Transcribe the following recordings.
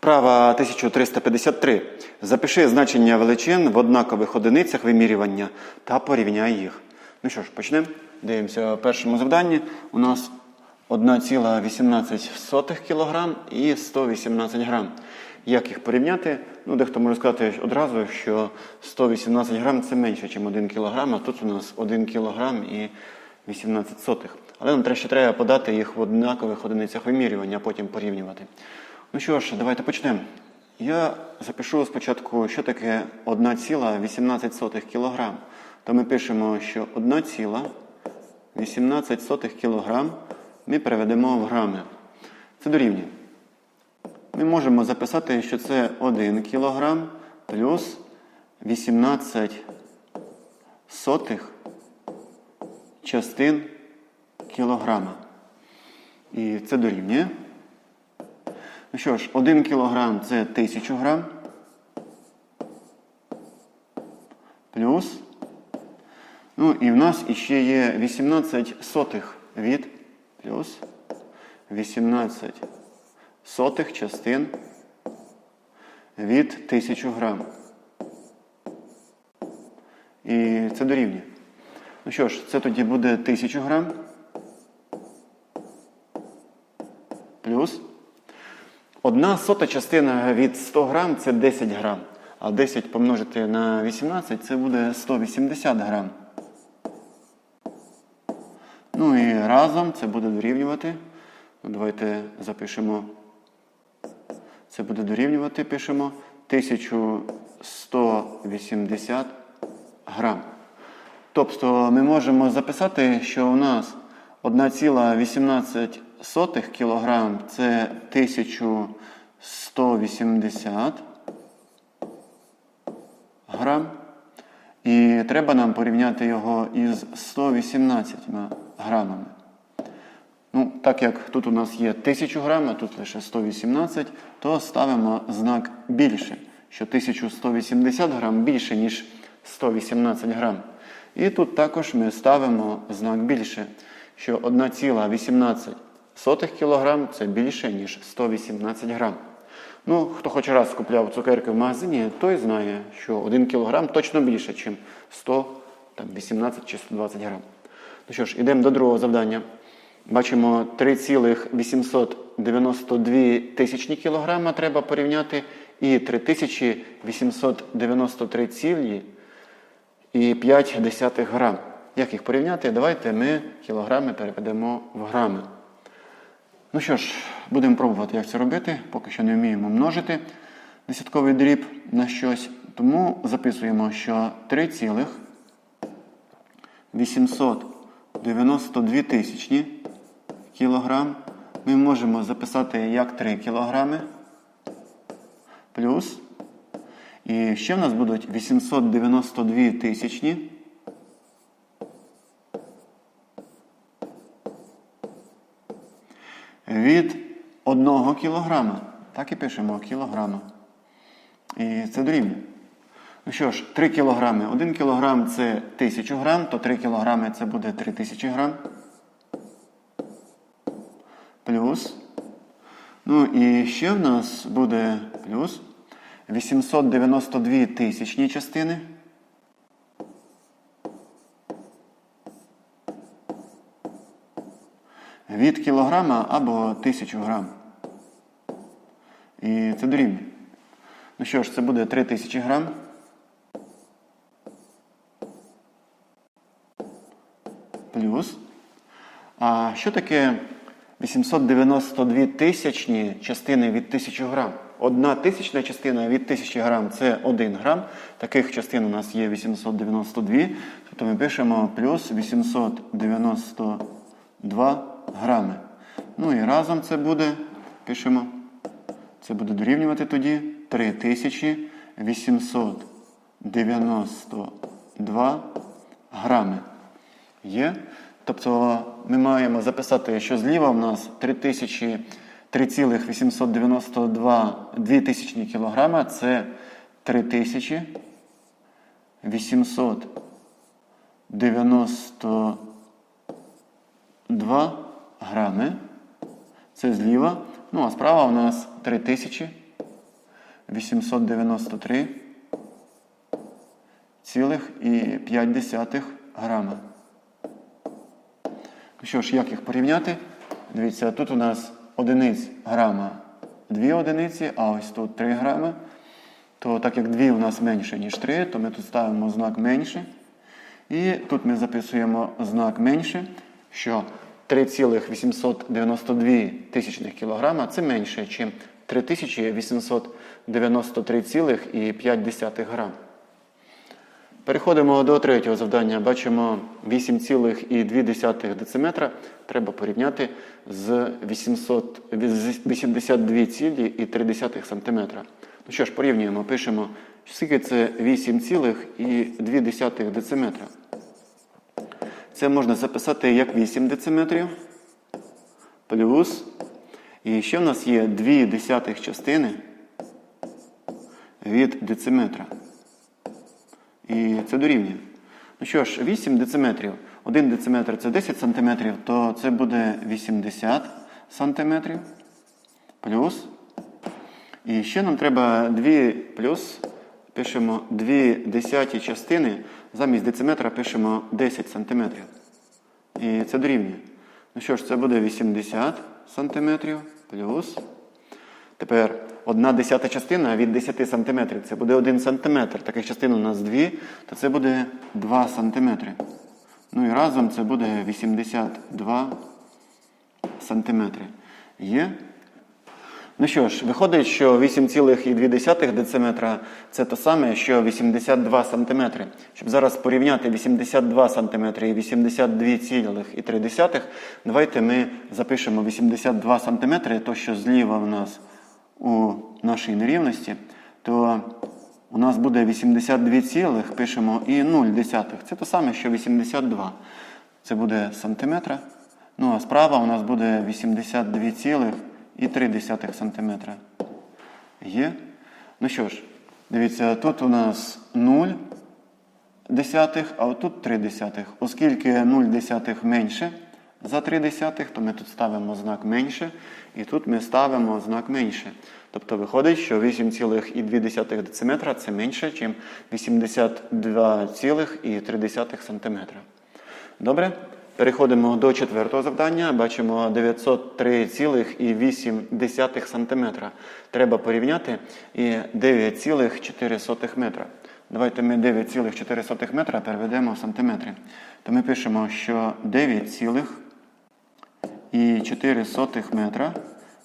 Вправа 1353. Запиши значення величин в однакових одиницях вимірювання та порівняй їх. Ну що ж, почнемо. Дивимося в першому завданні. У нас 1,18 кг і 118 грам. Як їх порівняти? Ну, дехто може сказати одразу, що 118 грам це менше, ніж 1 кг, а тут у нас 1 кг і 18 сотих. Але нам ще треба подати їх в однакових одиницях вимірювання, а потім порівнювати. Ну що ж, давайте почнемо. Я запишу спочатку, що таке 1,18 кг. То ми пишемо, що 1,18 кг ми переведемо в грами. Це дорівнює. Ми можемо записати, що це 1 кг плюс 18 сотих частин кілограма. І це дорівнює. Ну що ж, 1 кг це 1000 грам. Плюс. Ну і в нас іще є 18 сотих від плюс 18 сотих частин від 1000 грам. І це дорівнює. Ну що ж, це тоді буде 1000 грам. Плюс. Одна сота частина від 100 грам це 10 грам. А 10 помножити на 18 це буде 180 грам. Ну і разом це буде дорівнювати. Ну, Давайте запишемо. Це буде дорівнювати, пишемо 1180 грам. Тобто ми можемо записати, що у нас 1,18 кг це 1180 грам. І треба нам порівняти його із 118 грамами. Ну, так як тут у нас є 1000 грам, а тут лише 118, то ставимо знак більше, що 1180 грам більше, ніж 118 грам. І тут також ми ставимо знак більше, що 1,18 кг це більше, ніж 118 грам. Ну, хто хоч раз купляв цукерки в магазині, той знає, що 1 кг точно більше, ніж 118 чи 120 грам. Ну що ж, йдемо до другого завдання. Бачимо 3,892 тисячні кілограма треба порівняти і 3893,5 грам. Як їх порівняти? Давайте ми кілограми переведемо в грами. Ну що ж, будемо пробувати, як це робити. Поки що не вміємо множити десятковий дріб на щось. Тому записуємо, що 3,892 тисячні кілограм ми можемо записати як 3 кілограми. Плюс. І ще в нас будуть 892 тисячні. Від 1 кілограма. Так і пишемо кілограма. І це дорівнює. Ну що ж, 3 кілограми. 1 кілограм це 1000 грам, то 3 кілограми це буде 3000 грам. Плюс. Ну і ще в нас буде плюс 892 тисячні частини. Від кілограма або 1000 грам. І це дорівнює. Ну що ж, це буде 3000 грам. Плюс. А що таке 892 тисячні частини від 1000 грам? Одна тисячна частина від 1000 грам це 1 грам. Таких частин у нас є 892. Тобто ми пишемо плюс 892 грами. Ну і разом це буде, пишемо, це буде дорівнювати тоді 3892 грами. Є? Тобто ми маємо записати, що зліва в нас 3000 3,892 тисячні кілограма це 3892 грами. Це зліва. Ну, а справа у нас 3000 893 цілих і 5 грама. Ну що ж, як їх порівняти? Дивіться, тут у нас одиниць грама 2 одиниці, а ось тут 3 грами. То так як 2 у нас менше, ніж 3, то ми тут ставимо знак менше. І тут ми записуємо знак менше, що 3,892 тисячних кілограма це менше, ніж 3893,5 грам. Переходимо до третього завдання. Бачимо 8,2 дециметра. Треба порівняти з 82,3 см. Ну що ж, порівнюємо, пишемо, скільки це 8,2 дециметра. Це можна записати як 8 дециметрів плюс. І ще в нас є 2 десятих частини від дециметра. І це дорівнює. Ну що ж, 8 дециметрів. 1 дециметр це 10 сантиметрів, то це буде 80 сантиметрів. Плюс. І ще нам треба 2 плюс. Пишемо 2 десяті частини. Замість дециметра пишемо 10 сантиметрів. І це дорівнює. Ну що ж, це буде 80 сантиметрів плюс. Тепер одна десята частина від 10 сантиметрів. Це буде 1 сантиметр. Таких частин у нас 2, то це буде 2 сантиметри. Ну і разом це буде 82 сантиметри. Є? Ну що ж, виходить, що 8,2 дециметра це те саме, що 82 сантиметри. Щоб зараз порівняти 82 сантиметри і 82,3, давайте ми запишемо 82 сантиметри, то що зліва в нас у нашій нерівності, то у нас буде 82, цілих, пишемо і 0 десятих. Це те саме, що 82. Це буде сантиметра. Ну а справа у нас буде 82 цілих і 3 сантиметра. Є. Ну що ж, дивіться, тут у нас 0 десятих, а отут 3 десятих. Оскільки 0 десятих менше за 3 десятих, то ми тут ставимо знак менше, і тут ми ставимо знак менше. Тобто виходить, що 8,2 дециметра це менше, ніж 82,3 сантиметра. Добре? Переходимо до четвертого завдання. Бачимо 903,8 см. Треба порівняти і 9,4 метра. Давайте ми 9,4 метра переведемо в сантиметри. То ми пишемо, що 9,4 метра.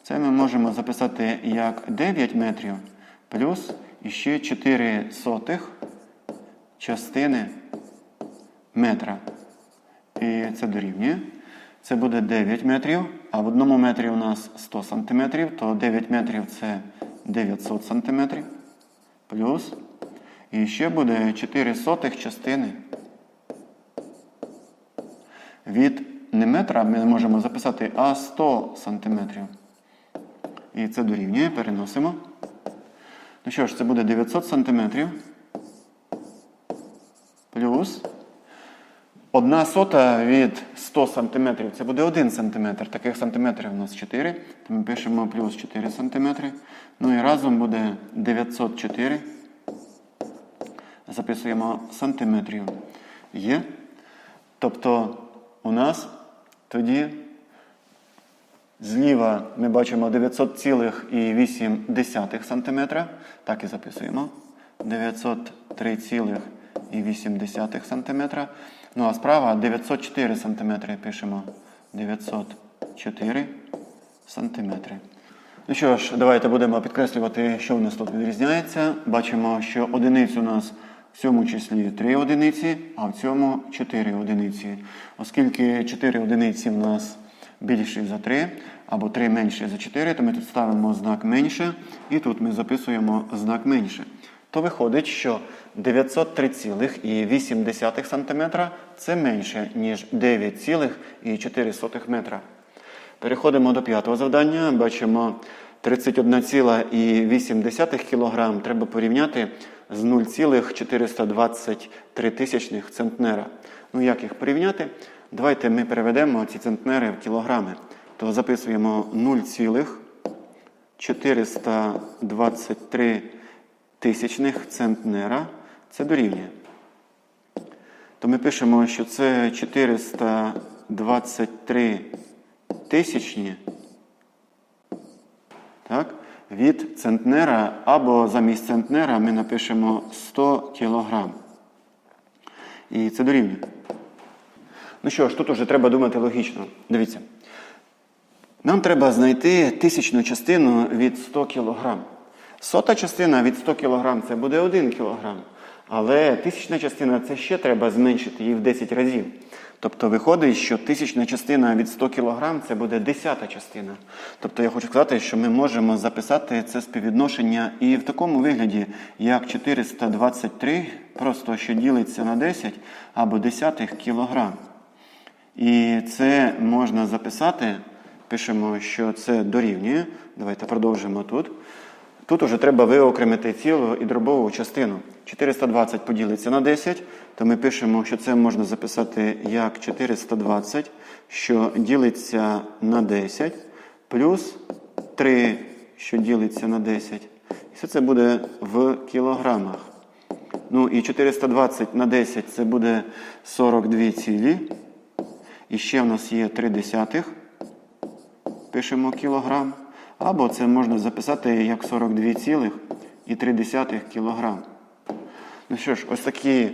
Це ми можемо записати як 9 метрів плюс іще 4 сотих частини метра. І це дорівнює. Це буде 9 метрів, а в одному метрі у нас 100 сантиметрів, то 9 метрів це 900 сантиметрів. Плюс. І ще буде 4 сотих частини. Від не метра ми можемо записати а 100 сантиметрів. І це дорівнює, переносимо. Ну що ж, це буде 900 сантиметрів. Плюс. Одна сота від 100 см це буде 1 см. Таких сантиметрів у нас 4. То ми пишемо плюс 4 см. Ну і разом буде 904. Записуємо сантиметрів. Є. Тобто у нас тоді зліва ми бачимо 900,8 см. Так і записуємо. 903,8 см. Ну, а справа 904 см пишемо 904 см. Ну що ж, давайте будемо підкреслювати, що в нас тут відрізняється. Бачимо, що одиниць у нас в цьому числі 3 одиниці, а в цьому 4 одиниці. Оскільки 4 одиниці в нас більші за 3, або 3 менше за 4, то ми тут ставимо знак менше, і тут ми записуємо знак менше то виходить, що 903,8 см це менше, ніж 9,4 метра. Переходимо до п'ятого завдання. Бачимо 31,8 кг треба порівняти з 0,423 центнера. Ну, як їх порівняти? Давайте ми переведемо ці центнери в кілограми. То записуємо 0,423 423 тисячних центнера це дорівнює. То ми пишемо, що це 423 тисячні так, від центнера, або замість центнера ми напишемо 100 кілограм. І це дорівнює. Ну що ж, тут вже треба думати логічно. Дивіться. Нам треба знайти тисячну частину від 100 кг. Сота частина від 100 кг це буде 1 кг. Але тисячна частина це ще треба зменшити її в 10 разів. Тобто виходить, що тисячна частина від 100 кг це буде десята частина. Тобто я хочу сказати, що ми можемо записати це співвідношення і в такому вигляді, як 423, просто що ділиться на 10 або десятих кілограм. І це можна записати. Пишемо, що це дорівнює. Давайте продовжимо тут. Тут уже треба виокремити цілу і дробову частину. 420 поділиться на 10, то ми пишемо, що це можна записати як 420, що ділиться на 10, плюс 3, що ділиться на 10. І все це буде в кілограмах. Ну і 420 на 10 це буде 42 цілі. І ще в нас є 3 десятих. Пишемо кілограм. Або це можна записати як 42,3 кілограм. Ну що ж, ось такі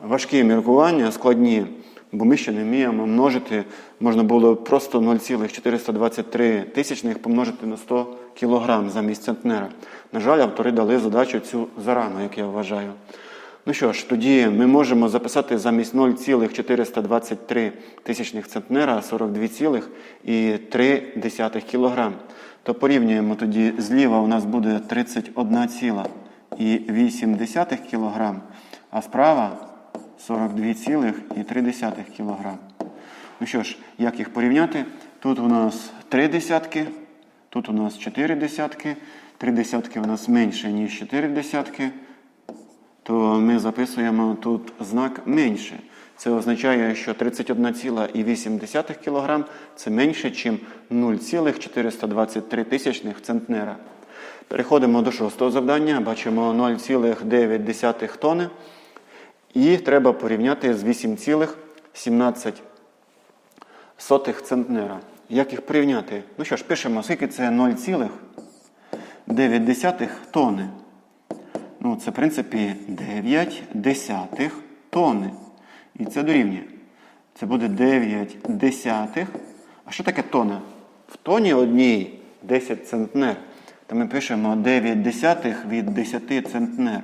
важкі міркування, складні, бо ми ще не вміємо множити. Можна було просто 0,423 тисячних помножити на 100 кілограм замість центнера. На жаль, автори дали задачу цю зарано, як я вважаю. Ну що ж, тоді ми можемо записати замість 0,423 тисячних центнера 42,3 кг. То порівнюємо тоді зліва у нас буде 31,8 кг, а справа 42,3 кг. Ну що ж, як їх порівняти? Тут у нас 3 десятки, тут у нас 4 десятки, 3 десятки у нас менше, ніж 4 десятки то ми записуємо тут знак менше. Це означає, що 31,8 кг це менше, ніж 0,423 тисячних центнера. Переходимо до шостого завдання. Бачимо 0,9 тонни. І треба порівняти з 8,17 центнера. Як їх порівняти? Ну що ж, пишемо, скільки це 0,9 тонни. Ну, це, в принципі, 9 десятих тонни. І це дорівнює. Це буде 9 десятих. А що таке тонна? В тоні одній 10 центнер. То ми пишемо 9 десятих від 10 центнер.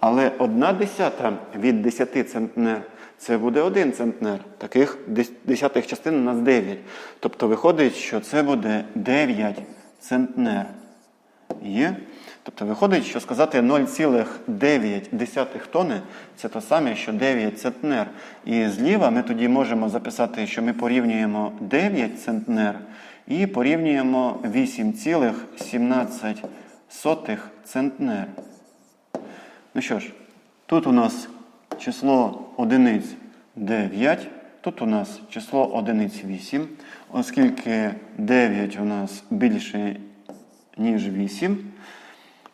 Але 1 десята від 10 центнер це буде 1 центнер. Таких десятих частин у нас 9. Тобто виходить, що це буде 9 центнер. Є? Тобто виходить, що сказати 0,9 тонни це те саме, що 9 центнер. І зліва ми тоді можемо записати, що ми порівнюємо 9 центнер і порівнюємо 8,17 центнер. Ну що ж, тут у нас число одиниць 9, тут у нас число одиниць 8, оскільки 9 у нас більше, ніж 8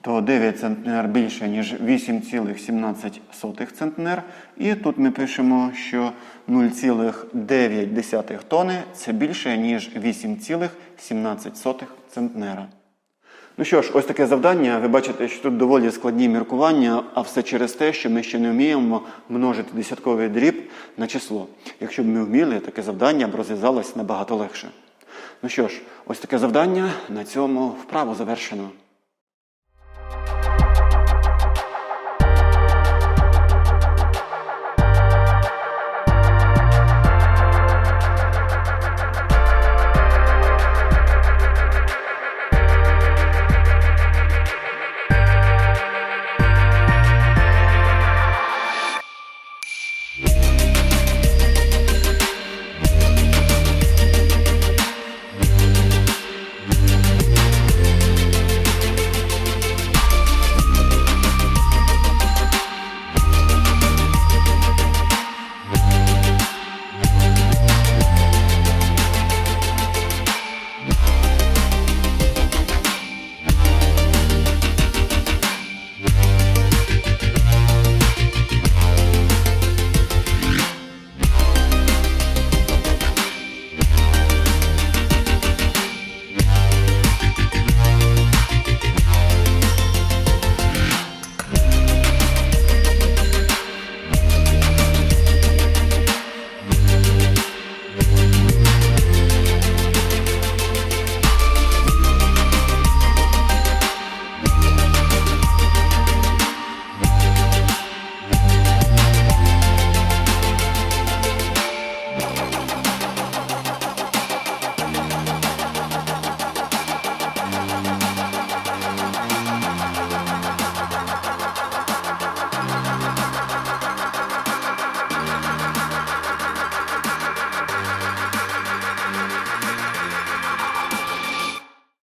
то 9 центнер більше, ніж 8,17 центнер. І тут ми пишемо, що 0,9 тони це більше, ніж 8,17 центнера. Ну що ж, ось таке завдання. Ви бачите, що тут доволі складні міркування, а все через те, що ми ще не вміємо множити десятковий дріб на число. Якщо б ми вміли, таке завдання б розв'язалось набагато легше. Ну що ж, ось таке завдання. На цьому вправо завершено.